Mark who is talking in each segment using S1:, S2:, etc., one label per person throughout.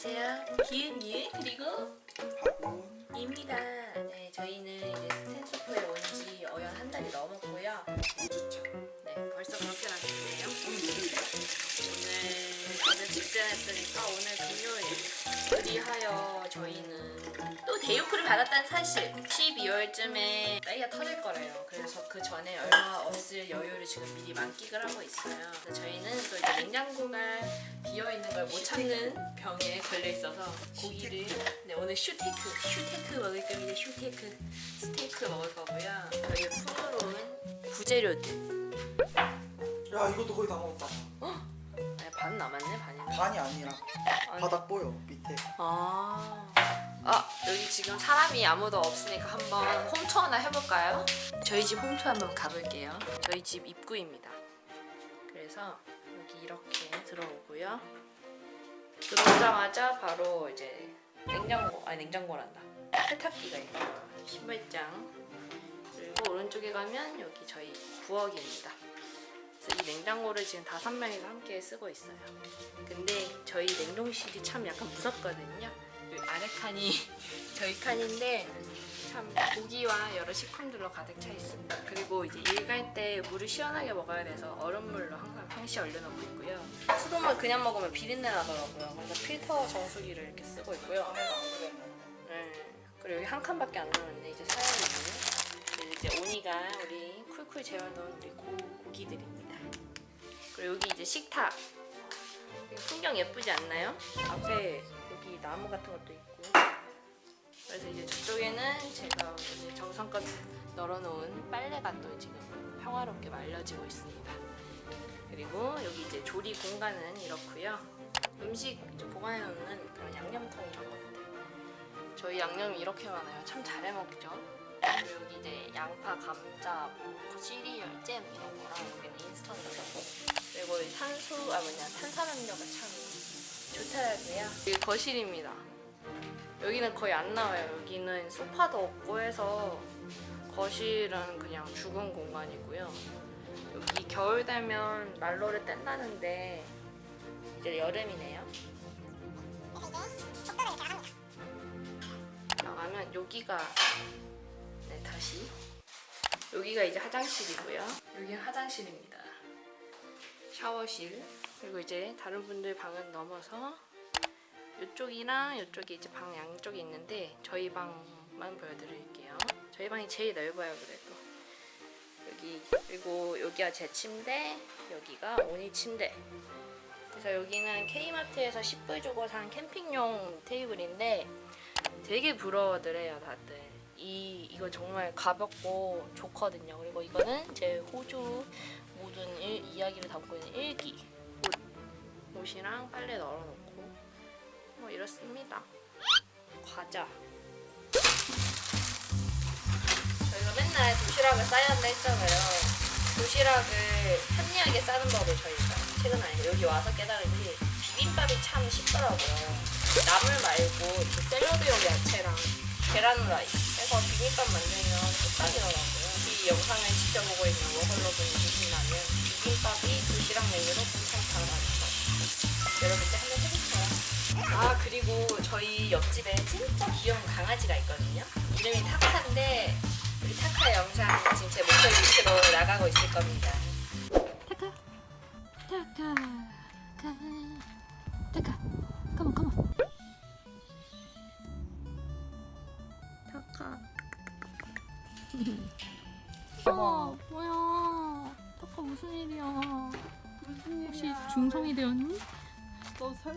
S1: 안녕하세요. 기은이 그리고 입니다. 네, 저희는 이제 스탠소프에 온 지 어연 한 달이 넘었고요.
S2: 5주차
S1: 네, 벌써 그렇게
S2: 일요일이야?
S1: 오늘 어제 직전했으니까 오늘 금요일. 그리하여 저희는 또 대우크를 받았다는 사실. 12월쯤에 나이가 터질 거래요. 그래서 그 전에 얼마 없을 여유를 지금 미리 만끽을 하고 있어요. 저희는 또 이제 냉장고가 비어 있는 걸 못 참는 병에 걸려 있어서 고기를 네, 오늘 슈테이크 슈테이크 먹을 겁니다. 슈테이크 스테이크 먹을 거고요. 저희 푸르로운 부재료들.
S2: 야 이것도 거의 다 먹었다
S1: 아니, 반 남았네 반이나.
S2: 반이 아니라
S1: 아니.
S2: 바닥 보여 밑에
S1: 아. 아 여기 지금 사람이 아무도 없으니까 한번 홈투어 하나 해볼까요? 저희 집 홈투어 한번 가볼게요. 저희 집 입구입니다. 그래서 여기 이렇게 들어오고요. 들어오자마자 바로 이제 냉장고 아니 냉장고란다. 세탁기가 있고요. 신발장 그리고 오른쪽에 가면 여기 저희 부엌입니다. 그래서 이 냉장고를 지금 다섯 명이서 함께 쓰고 있어요. 근데 저희 냉동실이 참 약간 무섭거든요. 여기 아래 칸이 저희 칸인데 참 고기와 여러 식품들로 가득 차 있습니다. 그리고 이제 일 갈 때 물을 시원하게 먹어야 돼서 얼음물로 항상 평시에 얼려놓고 있고요. 수돗물 그냥 먹으면 비린내 나더라고요. 그래서 필터 정수기를 이렇게 쓰고 있고요. 네. 그리고 여기 한 칸밖에 안 남았는데 이제 사용이고요. 이제 오니가 우리 쿨쿨 재워놓은 우리 고, 고기들입니다. 그리고 여기 이제 식탁. 풍경 예쁘지 않나요? 앞에 나무 같은 것도 있고. 그래서 이제 저쪽에는 제가 정성껏 널어놓은 빨래가 또 지금 평화롭게 말려지고 있습니다. 그리고 여기 이제 조리 공간은 이렇고요. 음식 보관해놓는 그런 양념통이 저것 같아요. 저희 양념이 이렇게 많아요. 참 잘해 먹죠. 그리고 여기 이제 양파, 감자, 뭐 시리얼, 잼 이런 거랑 여기는 인스턴트. 그리고 이 탄수 아 뭐냐 탄산음료가 참 좋더라고요. 여기 거실입니다. 여기는 거의 안 나와요. 여기는 소파도 없고 해서 거실은 그냥 죽은 공간이고요. 여기 겨울 되면 난로를 뗀다는데 이제 여름이네요. 나가면 여기가 네 다시 여기가 이제 화장실이고요. 여기는 화장실입니다. 샤워실 그리고 이제 다른 분들 방은 넘어서 이쪽이랑 이쪽이 이제 방 양쪽이 있는데 저희 방만 보여드릴게요. 저희 방이 제일 넓어요 그래도. 여기 그리고 여기가 제 침대 여기가 오니 침대. 그래서 여기는 K마트에서 10불 주고 산 캠핑용 테이블인데 되게 부러워더래요 다들. 이 이거 정말 가볍고 좋거든요. 그리고 이거는 제 호주 모든 일, 이야기를 담고 있는 일기 옷 옷이랑 빨래 널어놓고 뭐 이렇습니다. 과자. 저희가 맨날 도시락을 싸야 한다 했잖아요. 도시락을 편리하게 싸는 법을 저희가 최근 아니고 여기 와서 깨달은 게 비빔밥이 참 쉽더라고요. 나물 말고 샐러드용 야채랑 계란 후라이 해서 비빔밥 만들면 뚝딱이더라고요. 이 영상을 지켜보고 있는 워홀러분이 계신다면 비빔밥이 도시락 메뉴로 괜찮다고 하죠 여러분 이제 한번 해볼까요? 아 그리고 저희 옆집에 진짜 귀여운 강아지가 있거든요 이름이 타카인데 우리 타카 영상 지금 제 목소리 밑으로 나가고 있을 겁니다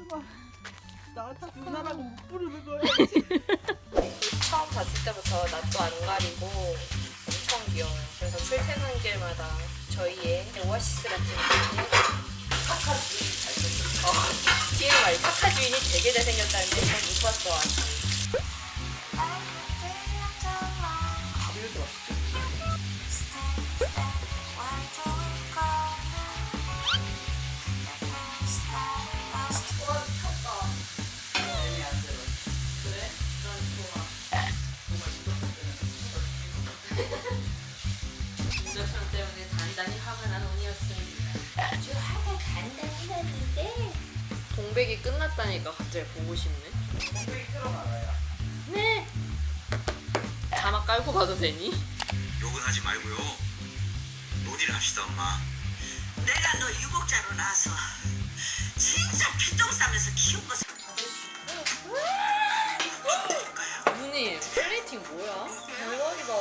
S3: 설마 나한테 누나라고 못 부르는 거야?
S1: 처음 봤을 때부터 낯도 안 가리고 엄청 귀여워요. 그래서 출퇴근 길마다 저희의 오아시스 같은 분이 타카 주인이 잘생겼어. 어, TMI 타카 주인이 되게 잘생겼다는데 전못 봤어 아직. 인덕션 때문에 단단히 화가 난 운이었습니다. 아주 화가 단단히 났는데 공백이 끝났다니까 갑자기 보고 싶네.
S2: 공백이 틀어놔요.
S1: 네. 자막 깔고 가도 되니?
S4: 욕은 하지 말고요. 논의를 합시다, 엄마.
S5: 내가 너 유복자로 나서 진짜 피똥 싸면서 키운 거
S1: 누님 플레이팅 뭐야? 대박이다.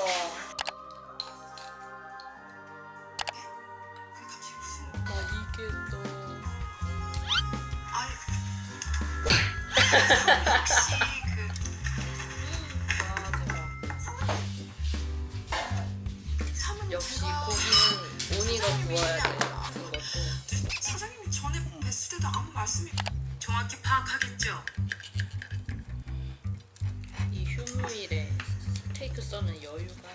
S1: 써는 여유가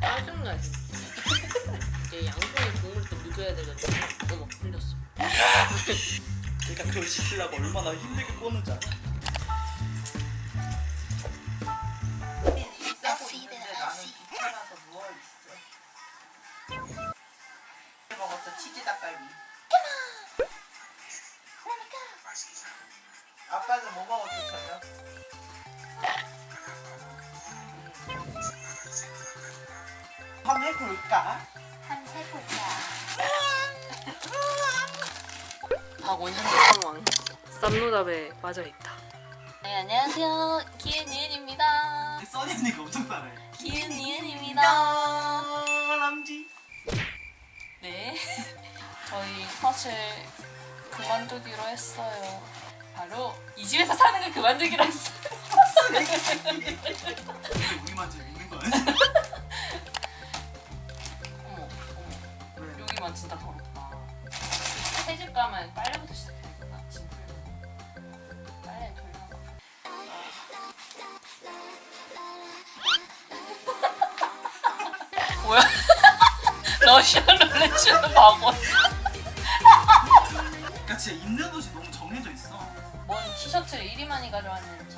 S1: 아주 짜증나 진짜 이제 양손에 국물 또 묻어야 되거든 어머 흘렸어.
S2: 내가 그걸 시키려고 얼마나 힘들게 꽂는지 알아? 아빠는 뭐 먹었어, 저녁? 한번 해볼까?
S1: 박원 현재 상황 쌈노답에 빠져 있다 네 안녕하세요 기은이은입니다
S2: 써니 언니가 엄청 따라해.
S1: 기은이은입니다
S2: 람지.
S1: 네 저희 사실 그만두기로 했어요 바로 이 집에서 사는 걸 그만두기로
S2: 근데 우리만 지금 있는 거 아니야?
S1: 어머 어머
S2: 왜?
S1: 여기만 진짜 더럽다. 새 집 가면 빨래부터 시작해야겠다. 짐. 빨래 돌려놓고. 뭐야? 러시아 룰렛 추는.
S2: 그러니까 진짜 입는 옷이 정해져 있어.
S1: 뭔 티셔츠를 이리 많이 가져왔는지.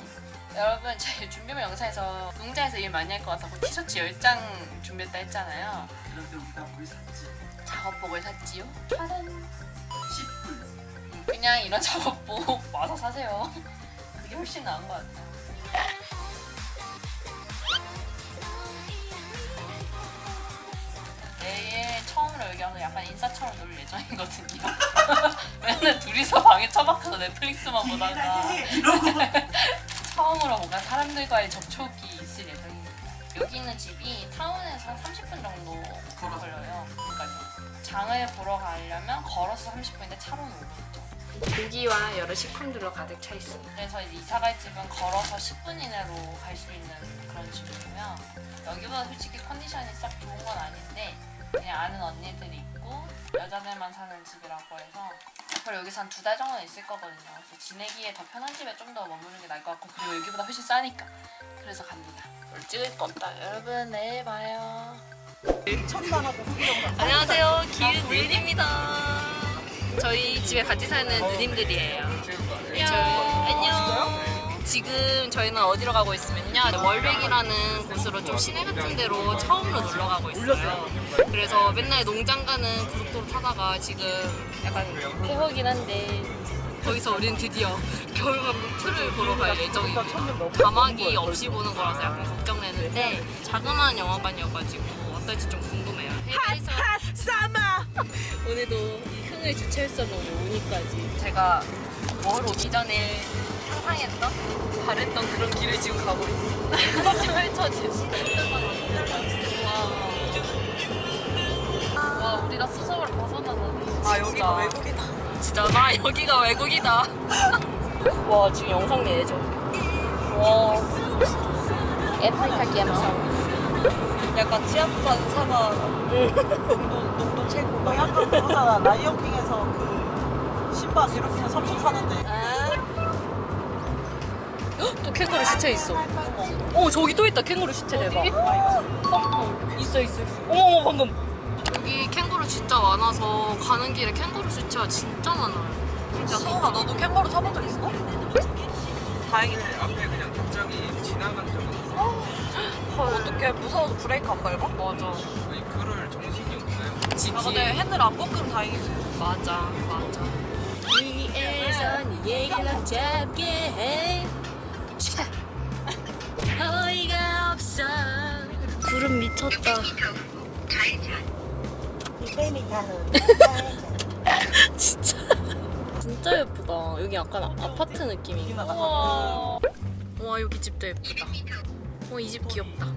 S1: 여러분 제 준비물 영상에서 농장에서 일 많이 할 것 같아서 그 티셔츠 10장 준비했다 했잖아요.
S2: 그런데 우리가 뭘 샀지?
S1: 작업복을 샀지요? 짜잔.
S2: 10불.
S1: 그냥 이런 작업복 와서 사세요. 그게 훨씬 나은 것 같아요. 내일 여기 와서 약간 인사처럼 놀 예정이거든요. 맨날 둘이서 방에 처박혀서 넷플릭스만 보다가
S2: 이러고
S1: 처음으로 뭔가 사람들과의 접촉이 있을 예정입니다. 여기 있는 집이 타운에서 한 30분 정도
S2: 걸어서.
S1: 걸려요. 그러니까 장을 보러 가려면 걸어서 30분인데 차로는 5분이죠. 고기와 여러 식품들로 가득 차 있습니다. 그래서 이제 이사 갈 집은 걸어서 10분 이내로 갈 수 있는 그런 집이고요. 여기보다 솔직히 컨디션이 싹 좋은 건 아닌데 그냥 아는 언니들이 있고 여자들만 사는 집이라고 해서 앞으로 여기서 한두 달 정도 있을 거거든요. 그래서 지내기에 더 편한 집에 좀 더 머무는 게 나을 것 같고 그리고 여기보다 훨씬 싸니까 그래서 갑니다. 뭘 찍을 거 없다. 여러분 내일 봐요.
S3: 천만하고
S1: 안녕하세요. 기은입니다. 저희 집에 같이 사는 누님들이에요. 안녕. 안녕. 지금 저희는 어디로 가고 있으면요. 월백이라는 곳으로 좀 시내 같은 데로 처음으로 놀러 가고 있어요. 그래서 맨날 농장 가는 고속도로 타다가 지금 약간 해보긴 한데 거기서 우리는 드디어 겨울왕국 2를 보러 갈 예정이고 자막이 없이 보는 거라서 약간 걱정되는데 자그마한 영화관이어가지고 어떨지 좀 궁금해요. 핫핫 사마 오늘도 이 흥을 주체했었는 오늘 우니까지 제가 뭘 오기 전에 상상했던 바랬던 그런 길을 지금 가고 있어. 같이 펼쳐진. 우리가 수석을 벗어나는.
S3: 아 여기가 외국이다
S1: 진짜 나 여기가 외국이다. 와 지금 영상 내죠. 와. 애프리카 게임
S3: 약간 치아산 사과 농도, 농도 최고 너 약간 그거잖아 라이언킹에서 그 신바 괴롭히는 삼촌 사는데
S1: 또 캥거루 시체 있어. 어 저기 또 있다 캥거루 시체 대박. 어, 있어 있어 있어. 어머 어머 방금. 진짜 많아서 가는 길에 캥거루 시체가 진짜 많아요.
S3: 야 서울아 너도 캥거루 타본 적 있어? 다행이네
S6: 앞에 그냥 갑자기 지나간 적은 있어요.
S3: 어떻게 무서워서 브레이크 안 밟아?
S1: 맞아.
S6: 아니 그럴 정신이 없어요.
S1: 지기.
S3: 아 근데 핸들 안 꺾으면 다행이지
S1: 맞아 맞아 위에서 네 얘기를 잡게 해 차. 어이가 없어 구름 미쳤다 진짜. 진짜 예쁘다. 여기 약간 아파트 느낌이 우와. 와 여기 집도 예쁘다. 어이집 귀엽다.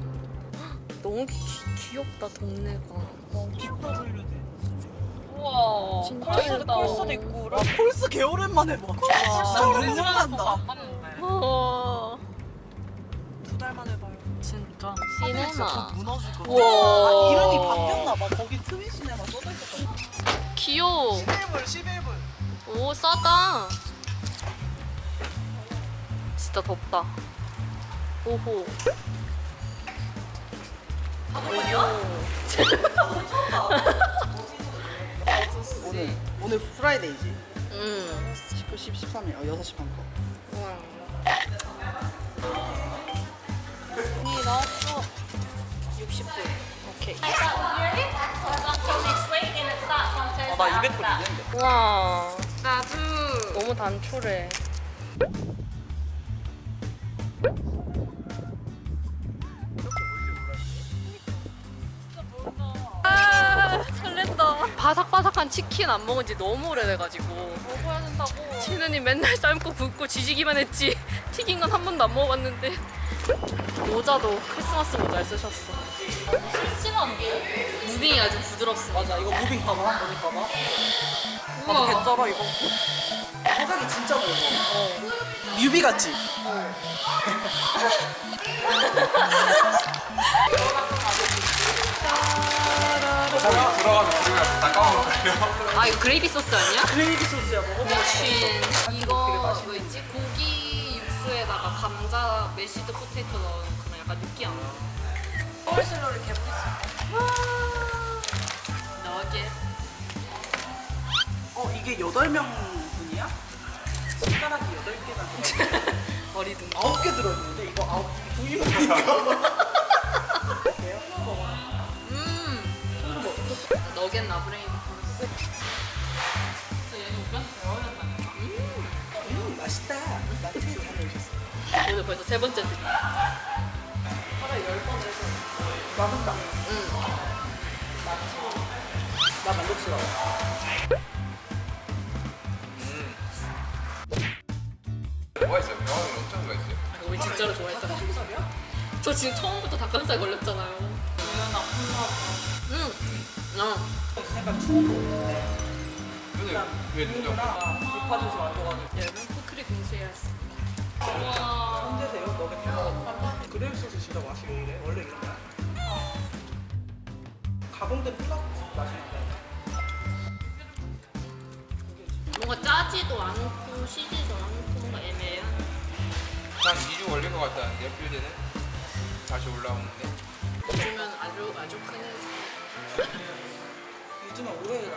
S1: 너무 귀, 귀엽다 동네가. 우와. 진짜 예쁘다.
S3: 콜스도 있고 나 콜스 개 오랜만에 봐 진짜 생각난다.
S1: 어,
S3: 두달 만에 봐요.
S1: 진짜.
S3: 진짜
S1: 시네마.
S3: 무너질 거
S1: 우와.
S3: 아, 이름이 바뀌
S1: 진짜 덥다. 오호.
S3: 오늘 오늘 프라이데이지?
S1: 음
S3: 19, 10, 13일. 어 6시 반거.
S1: 우와 이 나왔어 60불 오케이.
S3: 아 나 200불 있는데.
S1: 우와. 나도. 너무 단촐해 바삭바삭한 치킨 안 먹은 지 너무 오래돼가지고. 먹어야 된다고 진우니 맨날 삶고 굽고 지지기만 했지. 튀긴 건 한 번도 안 먹어봤는데. 모자도 크리스마스 모자를 쓰셨어. 실심한데? 무빙이 아주 부드럽습니다.
S3: 맞아 이거 무빙 봐봐 무빙 봐봐. 나도 개쩔어 이거. 화각이 진짜 넓어. 뮤비 같지?
S4: 거기 들어가면 우리가 다 까먹을걸요?
S1: 아 이거 그레이비 소스 아니야?
S3: 그레이비 소스야 먹어봐
S1: 미친 이거 뭐 있지? 고기 육수에다가 감자 메시드 포테이토 넣은 그런 약간 느끼한 콜슬로를 개보겠습니다 너겟
S3: 어 이게 8명 분이야? 손가락이 8개나
S1: 머리둥
S3: 9개 들어있는데 이거 9 9인분이니까
S1: 너겟 나브레인 코르스. 얘는 우리한테 배워야
S3: 음 맛있다. 나한테 잘 넣으셨어
S1: 오늘 벌써 세 번째 드림.
S3: 맛있다.
S1: 응.
S3: 나 만족스러워.
S4: 뭐가 있어요? 병원은 엄청 뭐가 있어요?
S1: 우리 진짜로 좋아했잖아 저 지금 처음부터 닭가슴살 걸렸잖아요. 응. 어.
S3: 약간 추운 거 같은데
S4: 근데 왜 눈이 없어?
S3: 나 불파젓이 완져가지고
S1: 여러분 포크리 공수해야 했어 와
S3: 천재세요? 너네 먹어 그레이비 소스 진짜 맛이 왜 이래? 원래 이런 거야? 가공된 플라스틱 맛인데
S1: 뭔가 짜지도 않고 시지도 않고 뭔가 애매한
S4: 한 2주 걸릴 것 같다는데요, 필드는? 다시 올라오는데?
S1: 요즘은 아주 아주 큰
S3: 요즘에 오래 해라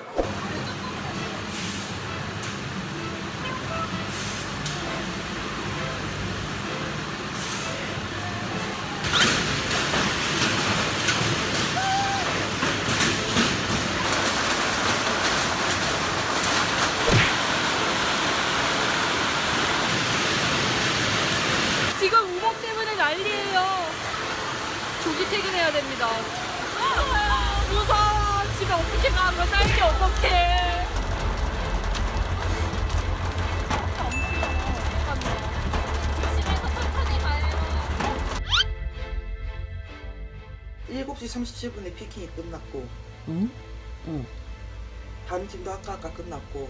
S3: 7시 37분에 피킹이 끝났고 응? 응 다른 팀도 아까 아까 끝났고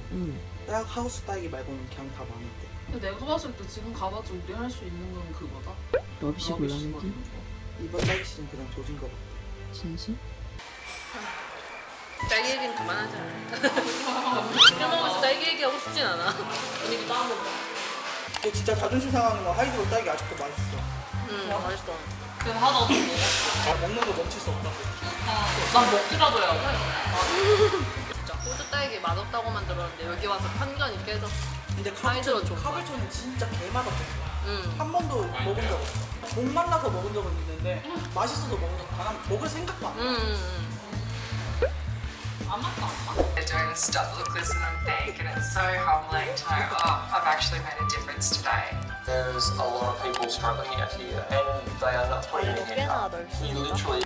S3: 딱 하우스 딸기 말고는 그냥 다 망했대.
S7: 근데 내가 봤을 때 지금 가봤자 우리 할 수 있는 건 그거다.
S8: 러비시 골라내기?
S3: 이번 딸기 씨는 그냥 조진 거 같아.
S8: 진심?
S1: 딸기 얘기는 그만하자. 술 먹으면서 딸기 얘기하고 싶진 않아. 분위기 다운된
S3: 다너 진짜 자존심 상하는 거 하이드로 딸기 아직도 맛있어.
S1: 응 맛있어.
S7: 그래서 하나도 안 먹어.
S3: 아, 먹는 거 멈출 수 없다고.
S7: 난 먹기라도 해야 돼.
S1: 진짜 호주 딸기 맛없다고만 들었는데 여기 와서 편견이 깨졌어.
S3: 근데
S1: 하이드로 좀
S3: 카블초는 진짜 개맛없었어. 응한 번도 먹은 적 없어. 목 말라서 먹은 적은 있는데 맛있어서 먹은 적단한 먹을 생각도 안 나.
S1: 응, 응, 응.
S9: They're doing stop, look, listen, and think, and it's so humbling to know, oh, I've actually made a difference.
S2: There's a lot of people struggling out here and they are not putting in We literally